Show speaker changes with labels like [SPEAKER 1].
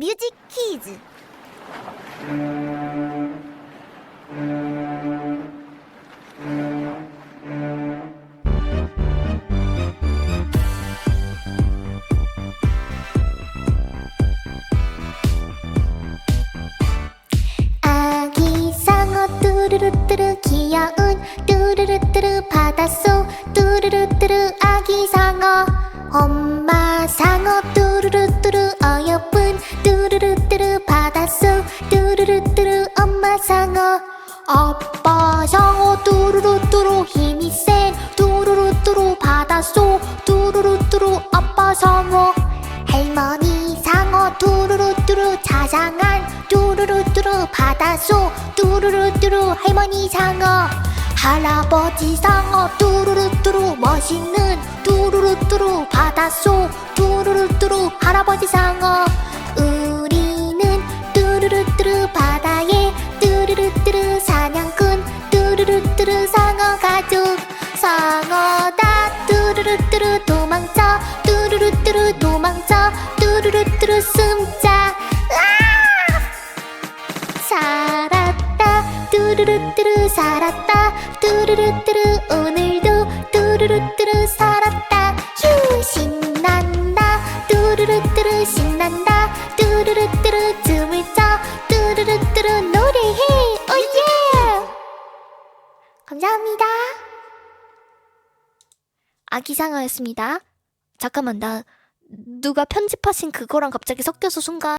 [SPEAKER 1] 뮤직 퀴즈. 뚜루루뚜루 귀여운 뚜루루뚜루 바닷속 뚜루루뚜루 아기 상어 엄마 상어 뚜 상어 아빠 상어 뚜루루뚜루 힘이 센 뚜루루뚜루 바닷속 뚜루루뚜루 아빠 상어 할머니 상어 뚜루루뚜루 자상한 뚜루루뚜루 바다속 뚜루루뚜루 할머니 상어 할아버지 상어 뚜루루뚜루 멋있는 뚜루루뚜루 바다속 뚜루루뚜루 할아버지 상어 상어다. 뚜루루뚜루 도망쳐. 뚜루루뚜루 도망쳐. 뚜루루뚜루 숨자. 으아! 살았다. 뚜루루뚜루 살았다. 뚜루루뚜루 오늘도 뚜루루뚜루 살았다. 휴 신난다. 뚜루루뚜루 신난다. 뚜루루뚜루 춤을 춰. 뚜루루뚜루 노래해. 오예! 감사합니다 아기상어였습니다. 잠깐만 나 누가 편집하신 그거랑 갑자기 섞여서 순간